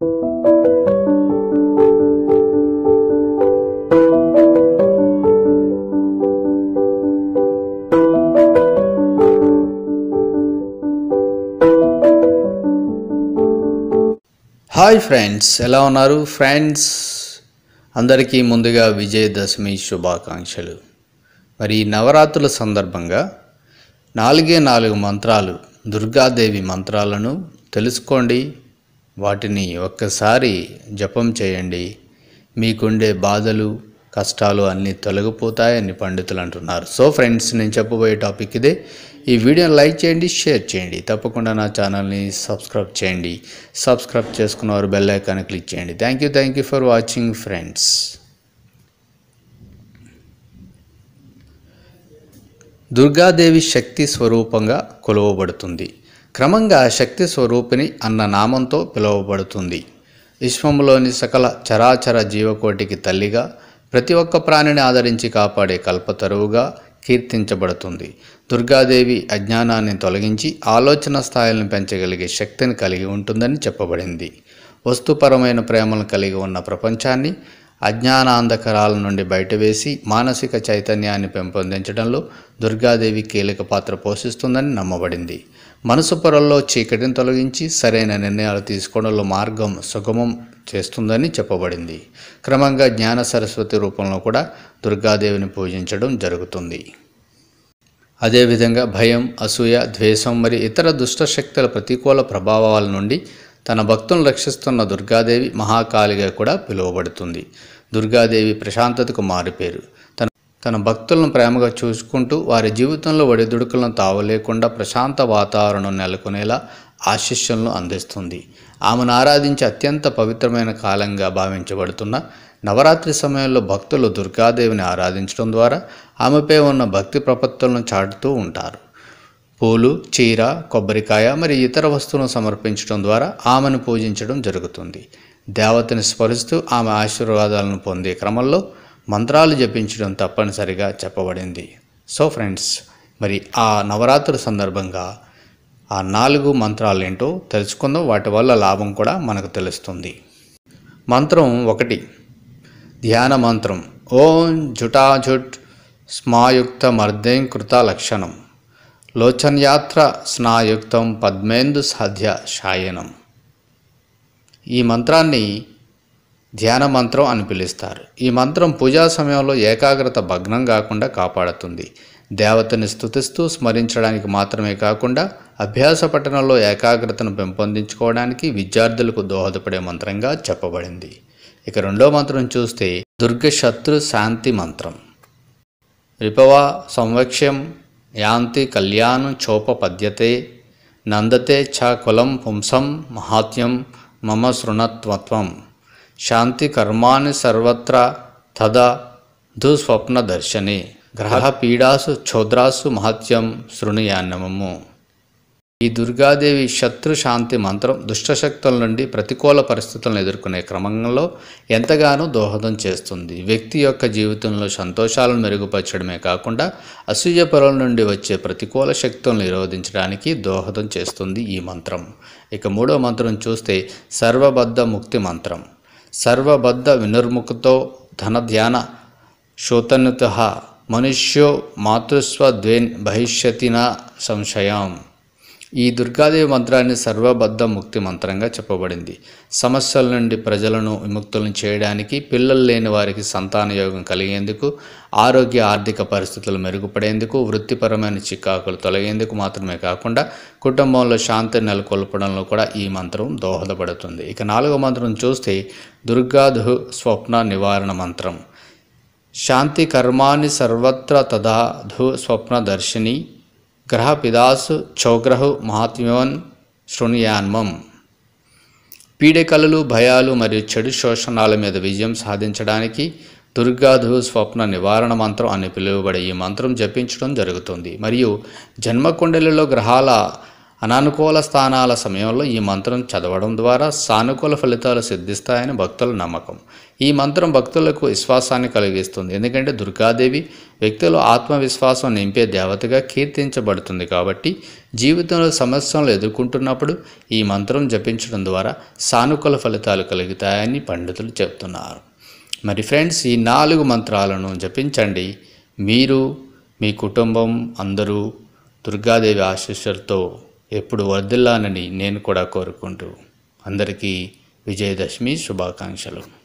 Hi friends ఎలా ఉన్నారు? Friends అందరికీ ముందుగా విజయదశమి శుభాకాంక్షలు. మరి ఈ నవరాత్రుల సందర్భంగా నాలుగే నాలుగు మంత్రాలు దుర్గాదేవి మంత్రాలను తెలుసుకోండి. వాటిని ఒక్కసారి జపం చేయండి. మీకుండే బాధలు కష్టాలు అన్నీ తొలగిపోతాయని పండితులు అంటున్నారు. సో ఫ్రెండ్స్ నేను చెప్పబోయే టాపిక్ ఇదే. ఈ వీడియోని లైక్ చేయండి షేర్ చేయండి. తప్పకుండా నా ఛానల్ని సబ్స్క్రైబ్ చేయండి. సబ్స్క్రైబ్ చేసుకున్న వారు బెల్ ఐకాన్ క్లిక్ చేయండి. Thank you thank you for watching friends. Durgadevi శక్తి స్వరూపంగా కొలువబడుతుంది. క్రమంగా శక్తి స్వరూపిణి అన్న నామంతో పిలువబడుతుంది. విశ్వంలోని సకల చరాచర జీవకోటికి తల్లిగా ప్రతి ఒక్క ప్రాణిని ఆదరించి కాపాడే కల్పతరువుగా కీర్తించబడుతుంది. దుర్గాదేవి అజ్ఞానాన్ని తొలగించి ఆలోచన స్థాయిలను పెంచగలిగే శక్తిని కలిగి ఉంటుందని చెప్పబడింది. వస్తుపరమైన ప్రేమను కలిగి ఉన్న ప్రపంచాన్ని అజ్ఞానాంధకరాల నుండి బయటవేసి మానసిక చైతన్యాన్ని పెంపొందించడంలో దుర్గాదేవి కీలక పాత్ర పోషిస్తుందని నమ్మబడింది. మనసు పొరల్లో చీకటిని తొలగించి సరైన నిర్ణయాలు తీసుకోవడంలో మార్గం సుగమం చేస్తుందని చెప్పబడింది. క్రమంగా జ్ఞాన సరస్వతి రూపంలో కూడా దుర్గాదేవిని పూజించడం జరుగుతుంది. అదేవిధంగా భయం అసూయ ద్వేషం మరియు ఇతర దుష్ట శక్తుల ప్రతికూల ప్రభావాల నుండి తన భక్తులను రక్షిస్తున్న దుర్గాదేవి మహాకాళిగా కూడా పిలువబడుతుంది. దుర్గాదేవి ప్రశాంతతకు మారిపేరు. తన తన భక్తులను ప్రేమగా చూసుకుంటూ వారి జీవితంలో ఒడిదుడుకులను తావలేకుండా ప్రశాంత వాతావరణం నెలకొనేలా ఆశిష్యులను అందిస్తుంది. ఆమెను ఆరాధించే అత్యంత పవిత్రమైన కాలంగా భావించబడుతున్న నవరాత్రి సమయంలో భక్తులు దుర్గాదేవిని ఆరాధించడం ద్వారా ఆమెపై ఉన్న భక్తి ప్రపత్తులను చాటుతూ ఉంటారు. పూలు చీర కొబ్బరికాయ మరి ఇతర వస్తువులను సమర్పించడం ద్వారా ఆమెను పూజించడం జరుగుతుంది. దేవతని స్మరిస్తూ ఆమె ఆశీర్వాదాలను పొందే క్రమంలో మంత్రాలు జపించడం తప్పనిసరిగా చెప్పబడింది. సో ఫ్రెండ్స్ మరి ఆ నవరాత్రి సందర్భంగా ఆ నాలుగు మంత్రాలు ఏంటో తెలుసుకుందాం. వాటి వల్ల లాభం కూడా మనకు తెలుస్తుంది. మంత్రం ఒకటి. ధ్యాన మంత్రం. ఓం జుటాజుట్ స్మాయుక్త మర్దేం కృత లక్షణం. లోచన్యాత్ర స్నాయుక్తం పద్మేందు సాధ్య శాయనం ఈ మంత్రాన్ని ధ్యాన మంత్రం అని పిలుస్తారు. ఈ మంత్రం పూజా సమయంలో ఏకాగ్రత భగ్నం కాకుండా కాపాడుతుంది. దేవతని స్తుతిస్తూ స్మరించడానికి మాత్రమే కాకుండా అభ్యాస పఠనంలో ఏకాగ్రతను పెంపొందించుకోవడానికి విద్యార్థులకు దోహదపడే మంత్రంగా చెప్పబడింది. ఇక రెండో మంత్రం చూస్తే దుర్గ శత్రు శాంతి మంత్రం. రిపవ సంవక్ష్యం యాంతి కళ్యాణం చోపపద్యతే నందతే చ కులం పుంసం మహాత్యం మమ శృణత్వత్వం. శాంతి కర్మాణి సర్వత్ర తదా దుస్వప్న దర్శనే గ్రహ పీడాసు క్షోద్రాసు మహత్యం శృణుయాన్నమము. దుర్గాదేవి శత్రు శాంతి మంత్రం దుష్టశక్తుల నుండి ప్రతికూల పరిస్థితులను ఎదుర్కొనే క్రమంలో ఎంతగానో దోహదం చేస్తుంది. వ్యక్తి యొక్క జీవితంలో సంతోషాలను మెరుగుపరచడమే కాకుండా అసూయ పొరల నుండి వచ్చే ప్రతికూల శక్తులను నిరోధించడానికి దోహదం చేస్తుంది ఈ మంత్రం. ఇక మూడో మంత్రం చూస్తే సర్వబద్ధ ముక్తి మంత్రం. సర్వబద్ధ వినుర్ముఖతో ధన ధ్యాన శోతనుత మనుష్యో మాతృస్వ ద్వేన్ నా సంశయం. ఈ దుర్గాదేవి మంత్రాన్ని సర్వబద్ధ ముక్తి మంత్రంగా చెప్పబడింది. సమస్యల నుండి ప్రజలను విముక్తులను చేయడానికి పిల్లలు లేని వారికి సంతాన యోగం కలిగేందుకు ఆరోగ్య ఆర్థిక పరిస్థితులు మెరుగుపడేందుకు వృత్తిపరమైన చికాకులు తొలగేందుకు మాత్రమే కాకుండా కుటుంబంలో శాంతి నెలకొల్పడంలో కూడా ఈ మంత్రం దోహదపడుతుంది. ఇక నాలుగో మంత్రం చూస్తే దుర్గాధు స్వప్న నివారణ మంత్రం. శాంతి కర్మాన్ని సర్వత్ర తదాధు స్వప్న దర్శిని గ్రహ పిదాసు చౌగ్రహు మహాత్మ్యోన్ శృణుయాన్మం పీడకలలు భయాలు మరియు చెడు శోషణాల మీద విజయం సాధించడానికి దుర్గాధు స్వప్న నివారణ మంత్రం అని పిలువబడే ఈ మంత్రం జపించడం జరుగుతుంది. మరియు జన్మకుండలిలో గ్రహాల అనానుకూల స్థానాల సమయంలో ఈ మంత్రం చదవడం ద్వారా సానుకూల ఫలితాలు సిద్ధిస్తాయని భక్తుల నమ్మకం. ఈ మంత్రం భక్తులకు విశ్వాసాన్ని కలిగిస్తుంది. ఎందుకంటే దుర్గాదేవి వ్యక్తులు ఆత్మవిశ్వాసం నింపే దేవతగా కీర్తించబడుతుంది కాబట్టి జీవితంలో సమస్యలు ఎదుర్కొంటున్నప్పుడు ఈ మంత్రం జపించడం ద్వారా సానుకూల ఫలితాలు కలుగుతాయని పండితులు చెప్తున్నారు మరి ఫ్రెండ్స్ ఈ నాలుగు మంత్రాలను జపించండి. మీరు మీ కుటుంబం అందరూ దుర్గాదేవి ఆశీస్సులతో ఎప్పుడు వర్ధిల్లానని నేను కూడా కోరుకుంటూ అందరికీ విజయదశమి శుభాకాంక్షలు.